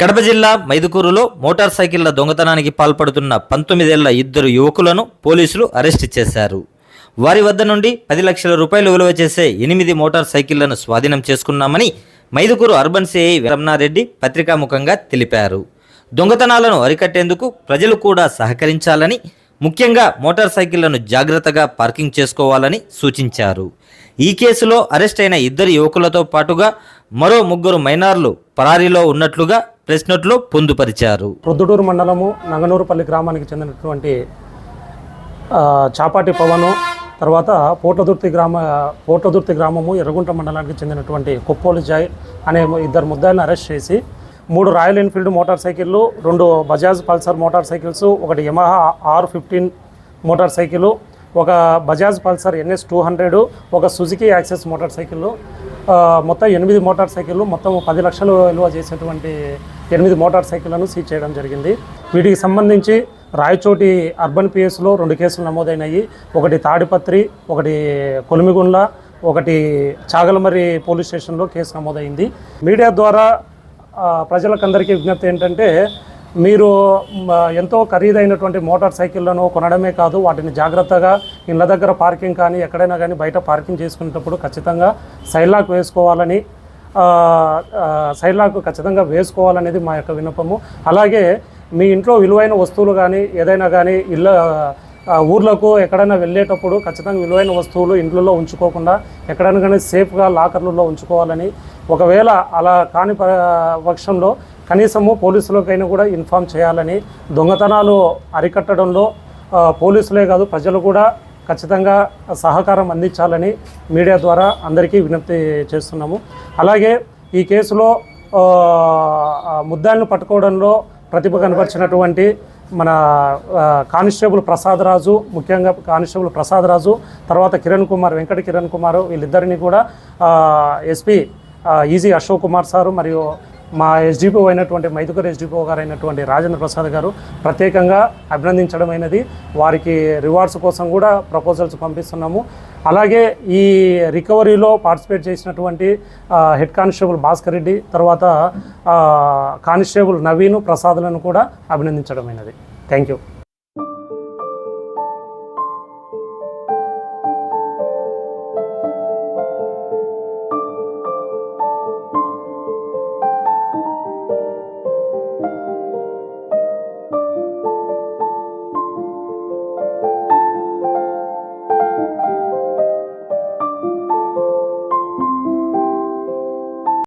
కడప జిల్లా మైదుకూరులో మోటార్ సైకిళ్ళ దొంగతనానికి పాల్పడుతున్న పంతొమ్మిదేళ్ళ ఇద్దరు యువకులను పోలీసులు అరెస్ట్ చేశారు. వారి వద్ద నుండి పది లక్షల రూపాయలు విలువ చేసే ఎనిమిది మోటార్ సైకిళ్ళను స్వాధీనం చేసుకున్నామని మైదుకూరు అర్బన్ సిఐ రమణారెడ్డి పత్రికాముఖంగా తెలిపారు. దొంగతనాలను అరికట్టేందుకు ప్రజలు కూడా సహకరించాలని ముఖ్యంగా మోటార్ సైకిళ్ళను జాగ్రత్తగా పార్కింగ్ చేసుకోవాలని సూచించారు. ఈ కేసులో అరెస్ట్ అయిన ఇద్దరు యువకులతో పాటుగా మరో ముగ్గురు మైనార్లు పరారీలో ఉన్నట్లుగా ప్రెస్ నోట్లో పొందుపరిచారు. ప్రొద్దుటూరు మండలము నంగనూరుపల్లి గ్రామానికి చెందినటువంటి చాపాటి పవను తర్వాత పోట్లదుర్తి గ్రామ పోట్లదుర్తి గ్రామము ఎర్రగుంట మండలానికి చెందినటువంటి కొప్పోలు జాయ్ అనే ఇద్దరు ముద్దాయిలను అరెస్ట్ చేసి మూడు రాయల్ ఎన్ఫీల్డ్ మోటార్ సైకిళ్ళు రెండు బజాజ్ పల్సర్ మోటార్ సైకిల్స్ ఒకటి Yamaha R fifteen motor cycle ఒక Bajaj Pulsar NS two hundred ఒక సుజుకి యాక్సెస్ మోటార్ సైకిళ్ళు మొత్తం ఎనిమిది మోటార్ సైకిళ్ళు మొత్తం పది లక్షలు విలువ చేసేటువంటి ఎనిమిది మోటార్ సైకిళ్ళను సీజ్ చేయడం జరిగింది. వీటికి సంబంధించి రాయచోటి అర్బన్ పిఎస్లో రెండు కేసులు నమోదైనాయి. ఒకటి తాడిపత్రి ఒకటి కొలిమిగుండ్ల ఒకటి చాగలమరి పోలీస్ స్టేషన్లో కేసు నమోదైంది. మీడియా ద్వారా ప్రజలకందరికీ విజ్ఞప్తి ఏంటంటే మీరు ఎంతో ఖరీదైనటువంటి మోటార్ సైకిళ్ళను కొనడమే కాదు వాటిని జాగ్రత్తగా ఇళ్ళ దగ్గర పార్కింగ్ కానీ ఎక్కడైనా కానీ బయట పార్కింగ్ చేసుకునేటప్పుడు ఖచ్చితంగా సైడ్లాక్ వేసుకోవాలని ఆ, ఖచ్చితంగా వేసుకోవాలనేది మా యొక్క విన్నపము. అలాగే మీ ఇంట్లో విలువైన వస్తువులు కానీ ఏదైనా కానీ ఇళ్ళ ఊర్లకు ఎక్కడైనా వెళ్ళేటప్పుడు ఖచ్చితంగా విలువైన వస్తువులు ఇంట్లో ఉంచుకోకుండా ఎక్కడైనా కానీ సేఫ్గా లాకర్లలో ఉంచుకోవాలని ఒకవేళ అలా కాని ప- పక్షంలో కనీసము పోలీసులకైనా కూడా ఇన్ఫామ్ చేయాలని దొంగతనాలు అరికట్టడంలో పోలీసులే కాదు ప్రజలు కూడా ఖచ్చితంగా సహకారం అందించాలని మీడియా ద్వారా అందరికీ విజ్ఞప్తి చేస్తున్నాము. అలాగే ఈ కేసులో ముద్దాలను పట్టుకోవడంలో ప్రతిభ కనపరిచినటువంటి మన కానిస్టేబుల్ ప్రసాద్ రాజు ముఖ్యంగా కానిస్టేబుల్ ప్రసాద్ రాజు తర్వాత కిరణ్ కుమార్ వెంకట కిరణ్ కుమార్ వీళ్ళిద్దరిని కూడా ఎస్పీ ఈజీ అశోక్ కుమార్ సారు మరియు మా ఎస్డిపో అయినటువంటి మైదుకర్ ఎస్డిపో గారు అయినటువంటి రాజేంద్ర ప్రసాద్ గారు ప్రత్యేకంగా అభినందించడమైనది వారికి రివార్డ్స్ కోసం కూడా ప్రపోజల్స్ పంపిస్తున్నాము. అలాగే ఈ రికవరీలో పార్టిసిపేట్ చేసినటువంటి హెడ్ కానిస్టేబుల్ భాస్కర్ రెడ్డి తర్వాత కానిస్టేబుల్ నవీను ప్రసాద్లను కూడా అభినందించడమైనది థ్యాంక్ యూ